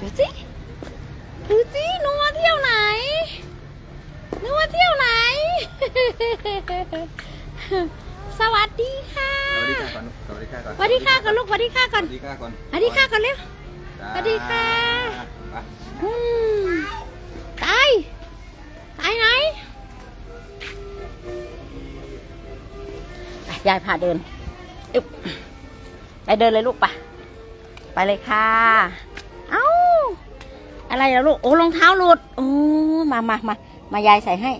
ดูสิดูสิหนูมาเที่ยวไหนหนูมาเที่ยวไหน สวัสดีค่ะ สวัสดีค่ะก่อนสวัสดีค่ะก่อนสวัสดีค่ะก่อนลูกสวัสดีค่ะก่อนสวัสดีค่ะก่อนสวัสดีค่ะก่อนเร็วจ้าสวัสดีค่ะไปอืมตายตายไหนไปยายพาเดินอึ๊บไปเดินเลยลูกไปไปเลยค่ะเอ้า อะไรแล้วลูก โอ้รองเท้าหลุด โอ้มามามามายายใส่ให้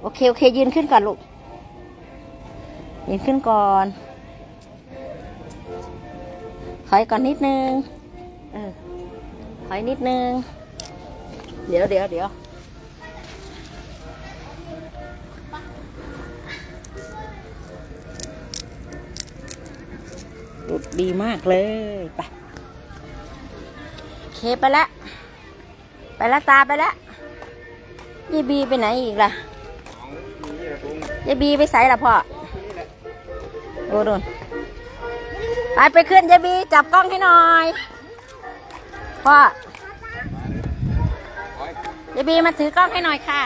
โอเคโอเค ยืนขึ้นก่อนลูก ยืนขึ้นก่อน ถอยก่อนนิดนึง เออ ถอยนิดนึง เดี๋ยวเดี๋ยวเดี๋ยวหลุดดีมากเลย ไป เคไปแล้ว ไปแล้วตาไปแล้วยายบีไปไหนอีกล่ะยายบีไปใส่ละพ่อโอ้โดนไปไปขึ้นยายบีจับกล้องให้หน่อยพ่อยายบีมาถือกล้องให้หน่อยค่ะ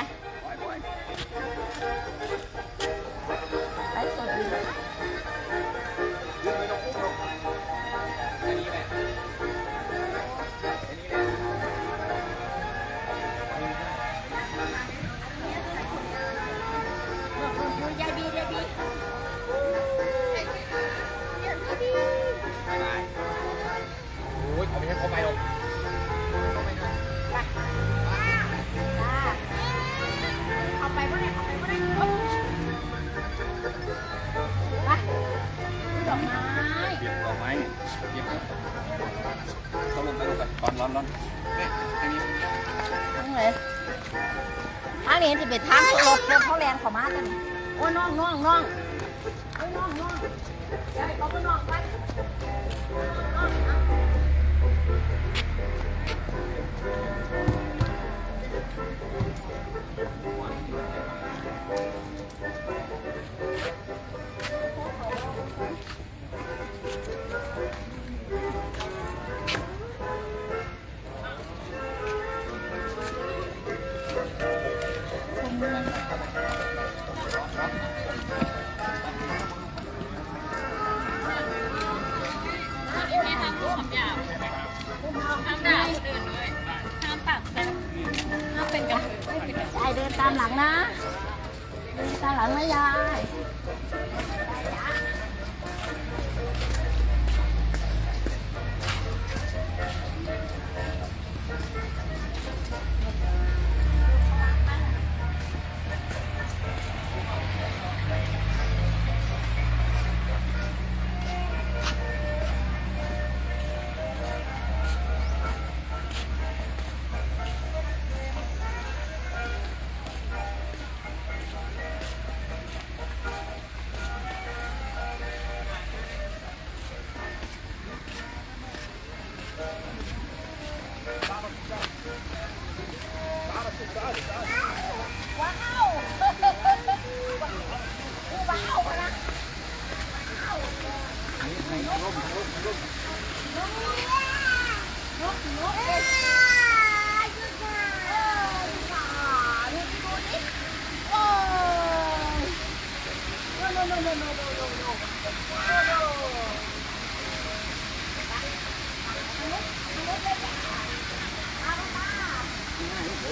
ม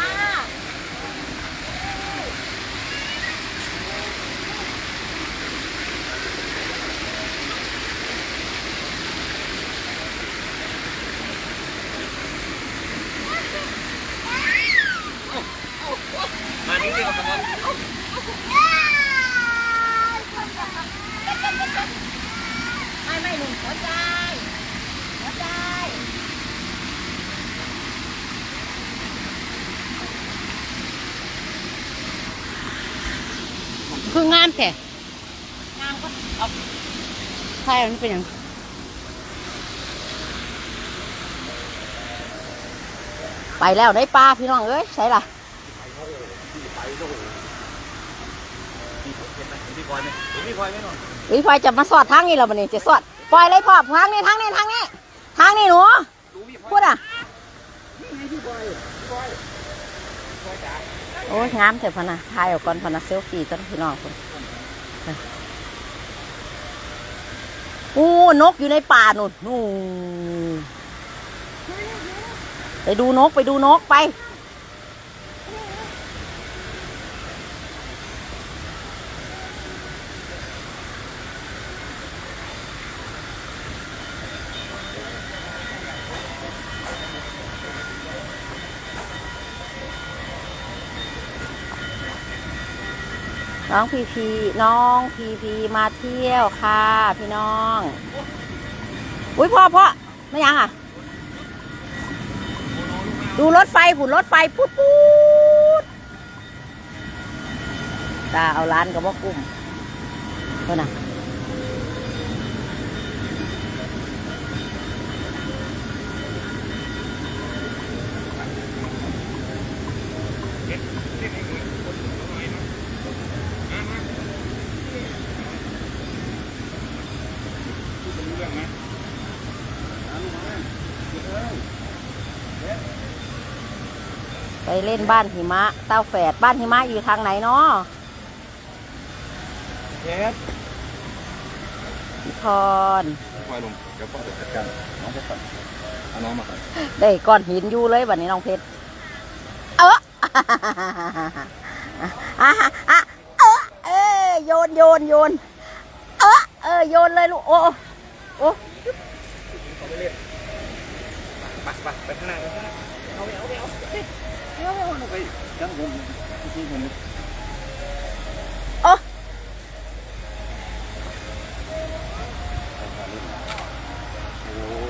าไม่ไม่หนึ่งหัวใจ หัวใจ คืองามแท้งามก็ เอาใช่มันเป็นอย่างไปแล้วได้ปลาพี่น้องเอ้ยใช่ล่ะมีเห็นไหมเห็นพี่พลอยไหมพี่พลอยไหมน่อยวิพลอยจะมาสอดทางนี้แล้วบันนี้จะสอดปล่อยเลยพ่อทางนี้ทางนี้ทางนี้ทางนี้หนูพูดอะนี่ไงพี่พลอยพี่พลอยพี่พลอยจ๋าโอ้ยงามเถอะพนะถ่ายออกก่อนพนะเซลฟี่ต้นพี่น้องคน โอ้นกอยู่ในป่านนุ่นไปดูนกไปดูนกไป น้องพีพีน้องพีพีมาเที่ยวค่ะ พี่น้อง อุ้ยพ่อพ่อไม่ยังอะ ดูรถไฟผุนรถไฟพูดพูดตาเอาร้านกับว่ากุ้มเท่าน่ะ ไปเล่นบ้านหิมะ เต้าแฝดบ้านหิมะอยู่ทางไหนเนาะเพชรพี่พรพลอยลงเดี๋ยวพ่อจะจัดการน้องเพชรก่อนเอาน้องมาก่อนได้ก้อนหินอยู่เลยวันนี้น้องเพชรเอออะอะเออเอ้ยโยนโยนโยนเออเออโยนเลยลูกโอ้โอ้เขาไปเล่นไปไปไปข้างหน้าไปข้างหน้าเอาไปเอาไปเอา โอ้โอ้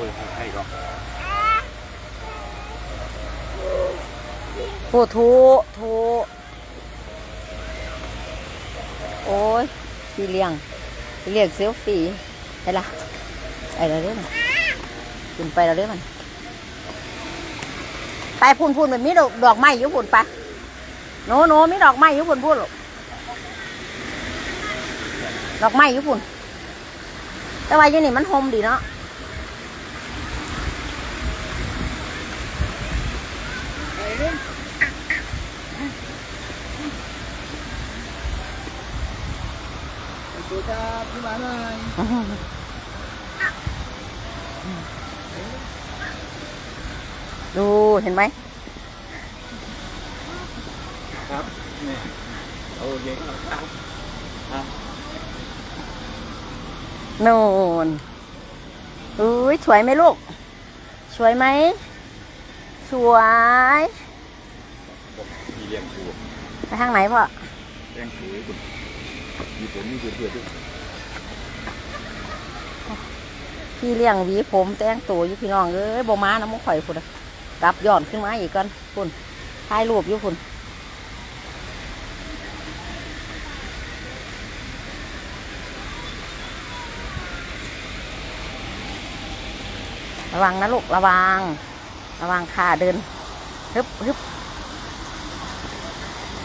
ยใช่ก็โหทูทูโอ้ยพี่เลี้ยงพี่เลี้ยงเซลฟี่ไปละไปแล้วเด้อมันขึ้นไปแล้วเด้อมัน ไปพูนพูนแบบมีดอกดอกไม้อยู่พูนไปโนโนมีดอกไม้อยู่พูนพูนลูกดอกไม้อยู่พูนแต่ว่าอยู่นี่มันโฮมดีเนาะตัวจ้าพี่มาหน่อย ดูเห็นไหมครับนี่โอเคครับครับนูนอุ้ยสวยไหมลูก สวยไหม สวยมีเลี้ยงชูไปทางไหนพ่อเลี้ยงชูคุณมีผมมีเพื่อนเพื่อนด้วยพี่เลี้ยงหวีผมแต่งตัวอยู่พี่น้องเอ้ยบ่มานะมุข่อยพุ่นน่ะ กลับย้อนขึ้นมาอีกก่อนพุ่นถ่ายรูปอยู่พุ่นระวังนะลูกระวัง ระวังค่ะเดินฮึบฮึบ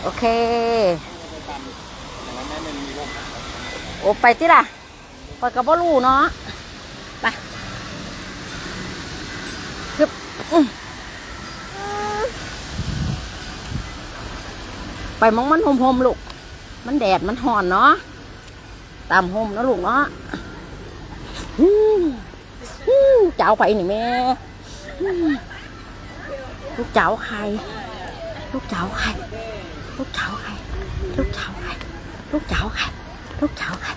โอเคอย่างนั้นแม่ไม่มีโรคนะโอ้ไปติล่ะปอยกับบ่รู้เนาะไปฮึบอื้อ ไปมองมันหอมๆลูก มันแดดมันห่อนเนาะ ตามหมนะลูกเนาะอื้ออื้อเจ้าไปนี่แม่ ลูกเจ้าใคร ลูกเจ้าใคร ลูกเจ้าใคร ลูกเจ้าใคร ลูกเจ้าใคร ลูกเจ้าใคร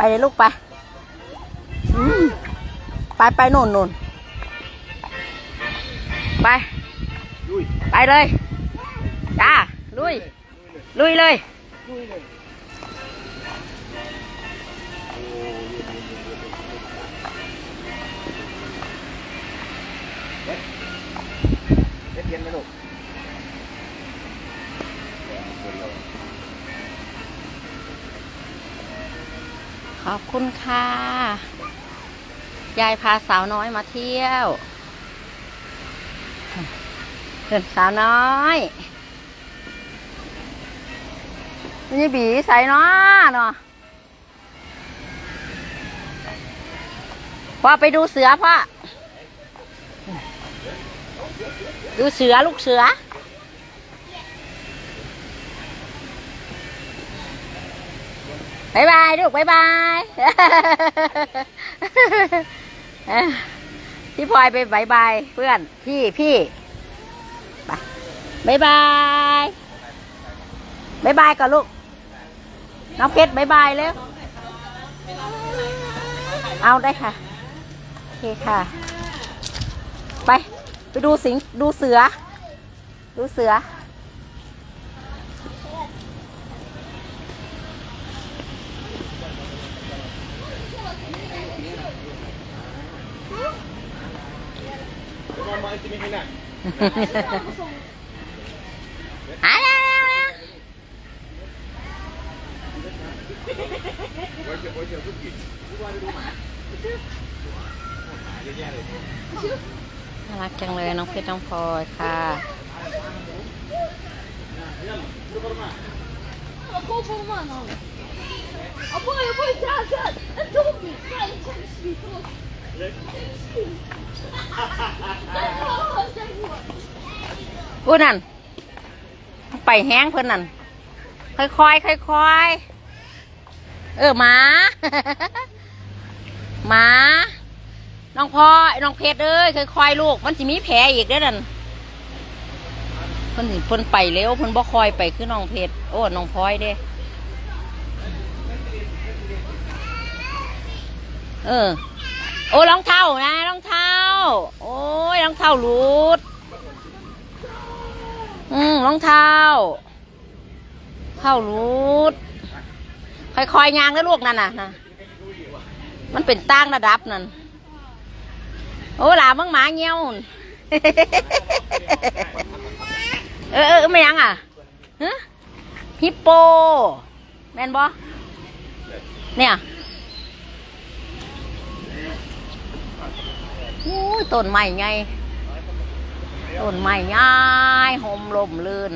ไปเลยลูกไปไปไปโน่นโน่นไป ไปเลย จ้า ลุย ลุยเลย เย็นไหมลูก ขอบคุณค่ะ ยายพาสาวน้อยมาเที่ยวเพื่อนสาวน้อยนี่บีใส่เนาะเนาะพ่อไปดูเสือพ่อ ดูเสือลูกเสือ บายบายลูกบายบายพี่พลอยไปบายบายเพื่อนพี่พี่ไปบายบายบายบายก่อนลูก น้องเพชรบายบายเร็วเอาได้ค่ะ โอเคค่ะ ไป ไปดูสิง ดูเสือ ดูเสือ มามาจะไม่ให้หนักหาแล้วแล้วแล้วโอ้ยเจ้าโอ้ยเจ้าทุกกินทุกวันดูหมาหมาเยอะไรน่ารักจังเลยน้องเพชรน้องพลอยค่ะ อู้นั่น ไปแห้งเพื่อนนั่น ค่อยๆค่อยๆเออหมาหมาน้องพ่อน้องเพชรเอ้ยค่อยๆลูก มันสิมีแผลอีกเด้อนั่นเพิ่นเพิ่นไปเร็วเพิ่นบ่คอยไปคือน้องเพชรโอ้น้องพลอยเด้เออ โอ้รองเท้านะรองเท้า โอ้ยรองเท้าหลุด อืมรองเท้าเท้าหลุดค่อยๆยางแล้วลูกนั่นน่ะนะมันเป็นตั้งระดับนั่น โอ้หลามึงหมาเงี้ยวนเออเออไม่ยังอะฮะฮิปโป แมนบ่เนี่ยโอ้ยต้นไม้ไง ต้นไม้ใหญ่ห่มลมลื่น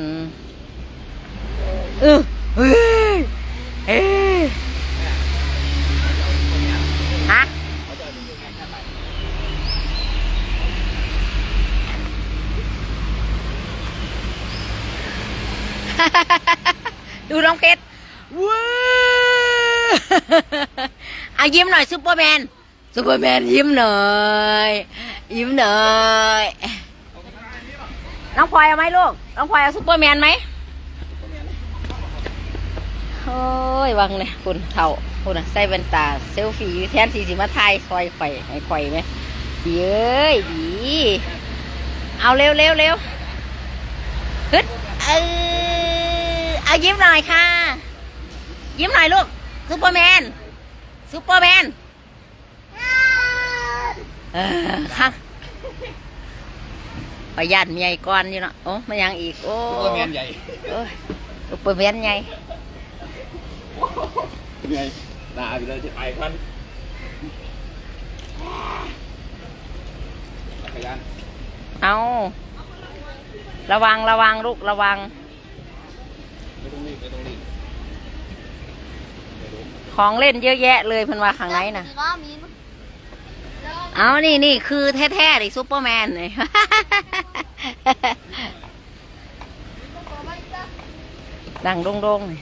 เออเฮ้ยเฮ้ยฮะดูน้องเพชรว้าวเอายิ้มหน่อยซูเปอร์แมนซูเปอร์แมนยิ้มหน่อย ยิ้มหน่อย น้องพลอยเอาไหมลูก น้องพลอยเอาซูเปอร์แมนไหมโอ้ยวังเลยคุณเท่าคุณอะใส่แว่นตาเซลฟี่แทนที่สิมาถ่ายคอยไข่ให้ไข่ไหมดีเอ้ยดี เอาเร็วเร็วเร็วฮึดเออเอายิ้มหน่อยค่ะ ยิ้มหน่อยลูกซูเปอร์แมนซูเปอร์แมนเออค่ะ ประหยัดเมียอีกก้อนอยู่เนาะโอ้มายังอีก โอ้ตัวแมนใหญ่โอ้ยซูเปอร์แมนไงไงด่าไปเลยจะไปกันจักรยานเอาระวังระวังลูกระวัง ไม่ต้องรีบไม่ต้องรีบ ของเล่นเยอะแยะเลยเพิ่นว่าข้างในน่ะ เอานี่นี่คือแท้ๆเลยซูเปอร์แมนเลยดังโด่งๆเลย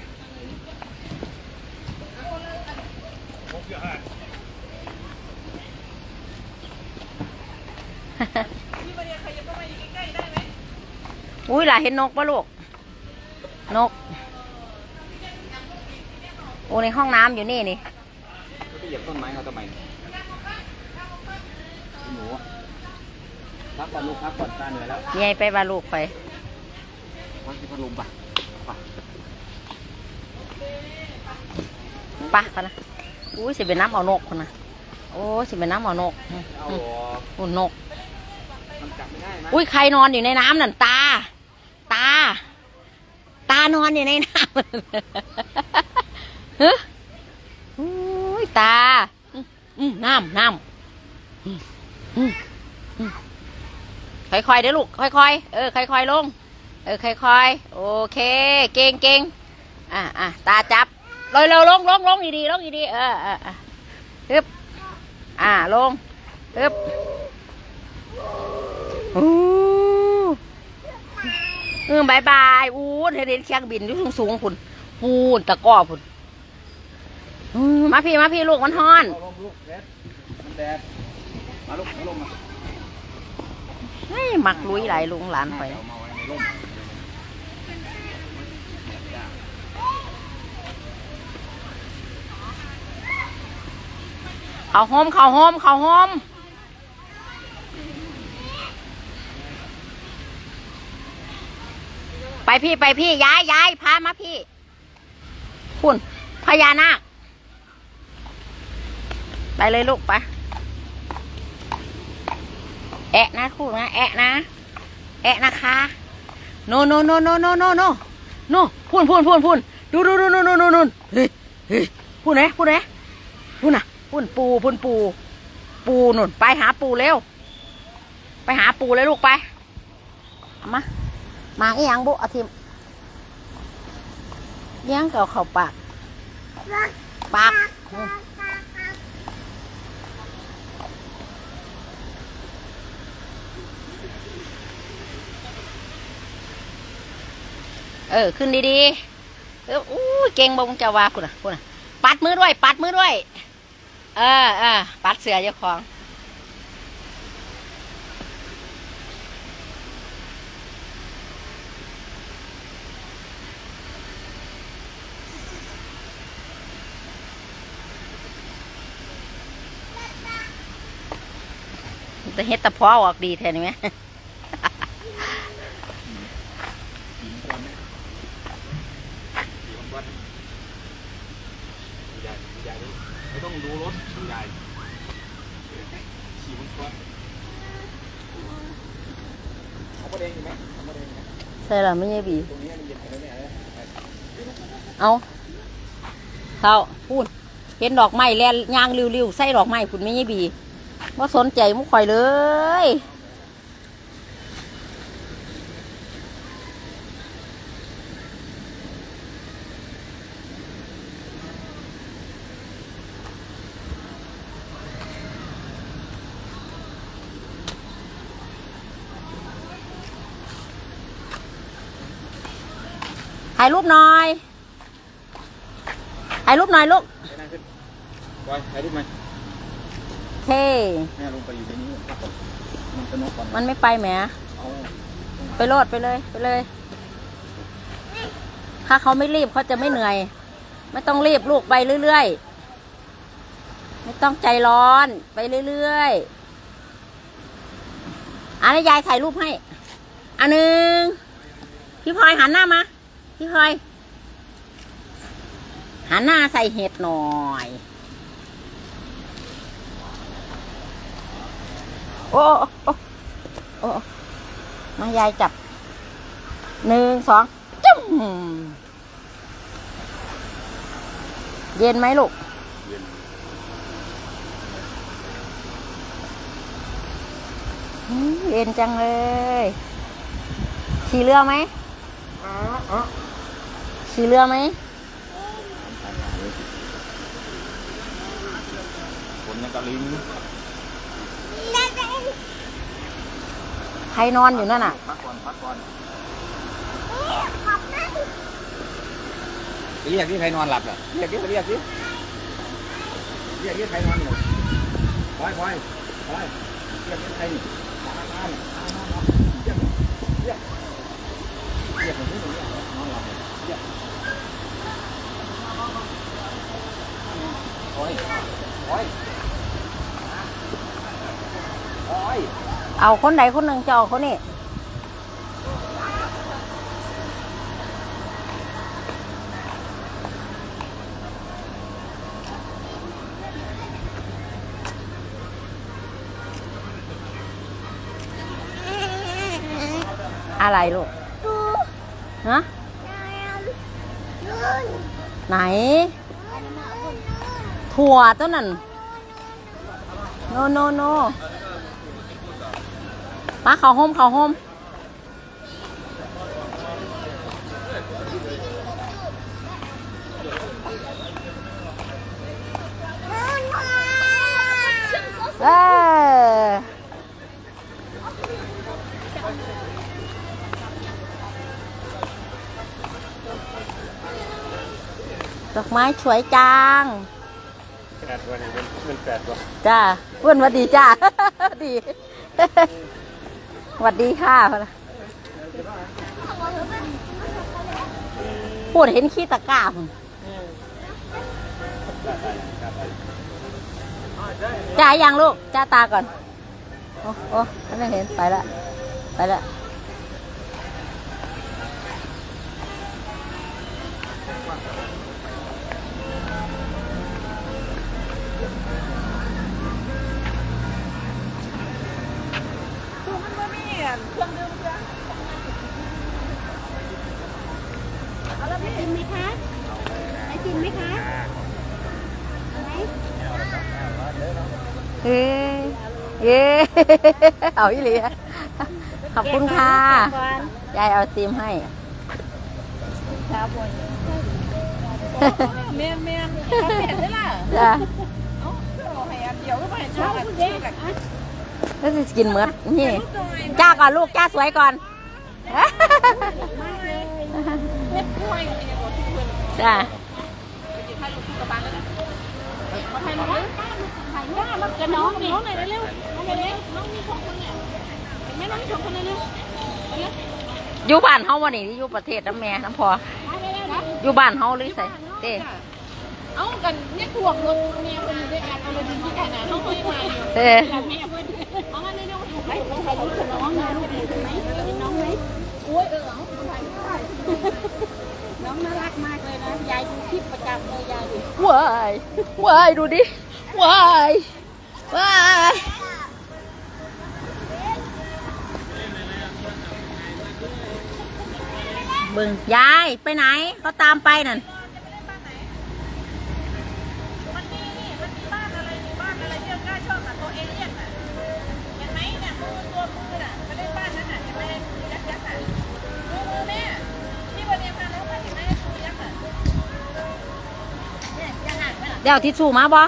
อุ้ยหล่ะเห็นนกปะลูก นก โอ้ในห้องน้ำอยู่นี่นี่ไปเหยียบต้นไม้เขาทำไมหนู พักก่อนลูกพักก่อนตาเหนื่อยแล้วยายไปบาลูกไปพักที่พัดลมปะปะปะกันนะอุ้ยสิเป็นน้ำเอานกคนนะโอ้ยสิเป็นน้ำเอานกอืมเอาอืมอุ่นนกมันจับไม่ได้นะอุ้ยใครนอนอยู่ในน้ำนั่นตา ตา ตานอนอยู่ในน้ำฮะอุ้ยตาอืมอืมน้ำน้ำอืมอืมอืม ค่อยๆเด้อลูก ค่อยๆ เออ ค่อยๆ ลง เออ ค่อยๆ โอเค เก่งเก่งอะอะตาจับลอยเร็วลงลงลงดีๆลงดีๆเออเออเออฮึบอ่า ลงฮึบอู้เออบายบายอู้เธอเดินเครื่องบินอยู่สูงสูงๆพุ่นพูนตะก้อพุ่นมาพี่ มาพี่ ลูกมันฮ้อน มาลูกมาลงมา เฮ้ยมักลุยหลายลุงหลานไปเอามาไว้ในร่มเขาโฮมเขาโฮมเขาโฮมไปพี่ไปพี่ย้ายย้ายพามาพี่ คุณพญานาคไปเลยลูกไป แอะนะคุณนะแอะนะ แอะนะคะโนโนโนโนโนโนโนโนพูนพูนพูนพูนดูดูดูดูดูดูดูเฮ้ยเฮ้ยพูนไหนพูนไหนพูนน่ะพูนปูพูนปู ปูนุ่นไปหาปูเร็ว ไปหาปูเลยลูกไปเอามามาอีหยังบุอาทิมเลี้ยงเก่าเข่าปากปาก เออ ขึ้นดีๆเอออู้ยเก่งบงจะว่าคุณอะคุณอะ ปัดมือด้วย ปัดมือด้วย เออเออปัดเสือเจ้าของจะเฮ็ดตะเพาะออกดีแทนไหม ขี่มันก้อนใหญ่ใหญ่เลยไม่ต้องดูรถใหญ่ขี่มันก้อนเอาประเด็นอยู่ไหมเอาประเด็นอยู่ไหม ใช่หรอไม่ใช่บีเย็นไปแล้วเนี่ยเอาเขาพูดเห็นดอกไม้แลนยางริ้วๆใส่ดอกไม้คุณไม่ใช่บีว่าสนใจมุกข่อยเลย ถ่ายรูปหน่อย ถ่ายรูปหน่อยลูกไปนั่งขึ้นบอยถ่ายรูปไหมเท่แม่ลงไปอยู่ในนี้ครับผมมันจะนกก่อนมันไม่ไปแหมเอาไปโลดไปเลยไปเลย ถ้าเขาไม่รีบเขาจะไม่เหนื่อย ไม่ต้องรีบลูกไปเรื่อยๆ ไม่ต้องใจร้อนไปเรื่อยๆอันนี้ยายถ่ายรูปให้ อันหนึ่งพี่พลอยหันหน้ามา พี่พลอยหันหน้าใส่เห็ดหน่อย โอ้โอ้โอ้มายายจับหนึ่งสองจุ้มเย็นไหมลูกเย็นอืมเย็นจังเลย ขี่เรือไหมอ๋ออ๋อ ขี่เรือไหมคนยังกะลิงใครนอนอยู่นั่นน่ะ พักก่อนพักก่อนเรียกที่ใครนอนหลับอะเรียกที่เรียกที่เรียกที่ใครนอนอยู่คอยคอยคอยเรียกที่ใครนี่มามามามามาเรียกเรียกเรียกคนที่นอนหลับ เรียกคอยคอยคอยเอาคนใดคนหนึ่งจะเอาคนนี้อะไรลูกฮะ ไหนอันนั้นนู่นถั่วต้นนั้นโนโนโนมาเขาห่มเขาห่มเออ ดอกไม้สวยจังแปดวันนี้เป็นเป็นแปดวันจ้าเพื่อนหวัดดีจ้า ดีหวัดดีค่ะพูดเห็นขี้ตะกร้าพุ่นจ้ายังลูกจ้าตาก่อน โอ้โอ้ไม่เห็นไปละ ไปละ อะเครื่องดื่มเพื่อเอาละไอติมไหมคะไอติมไหมคะไหนเฮ้เย้เอาอีหลีอะขอบคุณค่ะ ยายเอาตีมให้เมียนเมียนเขาเปลี่ยนได้ล่ะจ้าเอ้าเอาให้อันเดียวก็ไม่ให้ชชออบนี้เด็กแบบอะ แล้วจะกินเหมือดนี่จ้าก่อนลูกจ้าสวยก่อนมากเลยเล็บกล้วยกันเนี่ยบอกที่เพื่อนจ้าไปกินข้าวลูกคู่กับบ้านแล้วนะมาไทยน้องถ่ายหน้ามากับน้องนี่น้องหน่อยเร็วน้องเร็วน้องมีสองคนเนี่ยเห็นไหมน้องมีสองคนเร็วเร็วอยู่บ้านเฮาวันนี้อยู่ประเทศน้ำแม่น้ำพอไปเร็วๆนะอยู่บ้านเฮาหรือใส่เต้เอากันเนี่ยถ่วงรถเมียคนอยู่ด้วยกันเอามาดินที่กันนะน้องไม่มาอยู่เต้กับ เอามาเร็วๆถ่ายรูปกับน้องนะลูกเห็นไหมเห็นน้องไหมโอ้ยเออเอาถ่ายได้น้องน่ารักมากเลยนะ ยายดูคลิปประจำเลยยายดูว้ายว้ายดูดิว้ายว้ายบึงยายไปไหนเขาตามไปนั่น เดี๋ยวทิชชู่มาบ่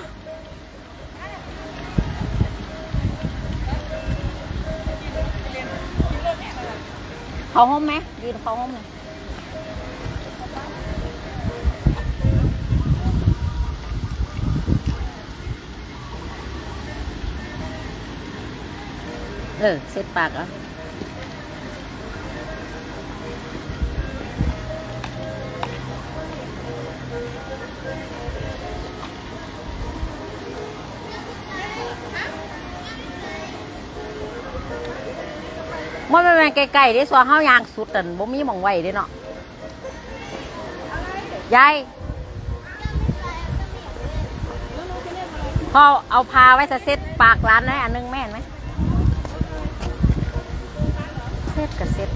เขาห้องไหมยืนเขาห้องไหมเออเสร็จปากอะ ใกล้ๆไก่ๆเด้สัวเฮายางสุดแต่บ่มีหมองไว้เด้เนาะยายพ่อเอาพาไว้จะเซ็ตปากร้านไห้อันนึงแม่นไหมเซ็ตกับเซ็ต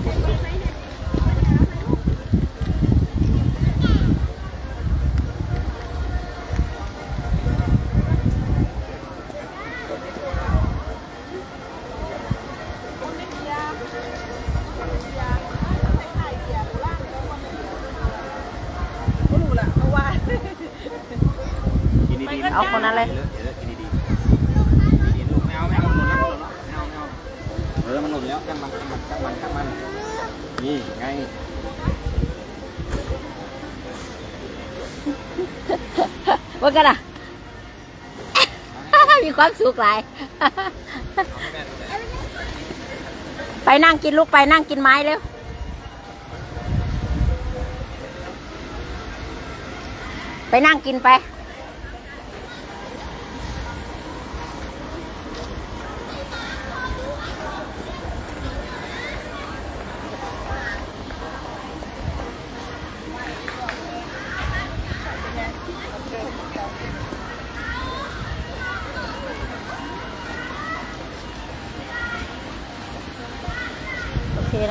เอาคนนั้นเลยวเดี๋ยวกินดีๆดีๆลูกไม่เอาไม่เอามันหล่นแล้วไม่เอาไม่เออมันหล่นแล้วจังมันจังมันจังมันจังมันนี่ไงว่ากันอะ มีความสุขหลาย ไปนั่งกินลูกไปนั่งกินไม้เร็วไปนั่งกินไป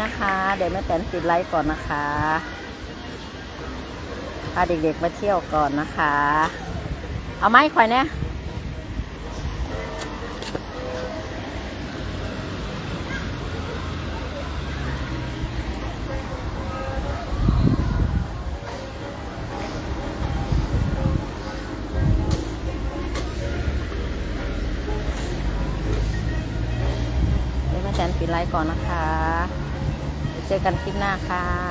นะคะ เดี๋ยวแม่แตนปิดไลฟ์ก่อนนะคะพาเด็กๆมาเที่ยวก่อนนะคะ เอาไม้ข่อยเนี่ยเดี๋ยวแม่แตนปิดไลฟ์ก่อนนะคะ จอกันคลิปหน้าค่ะ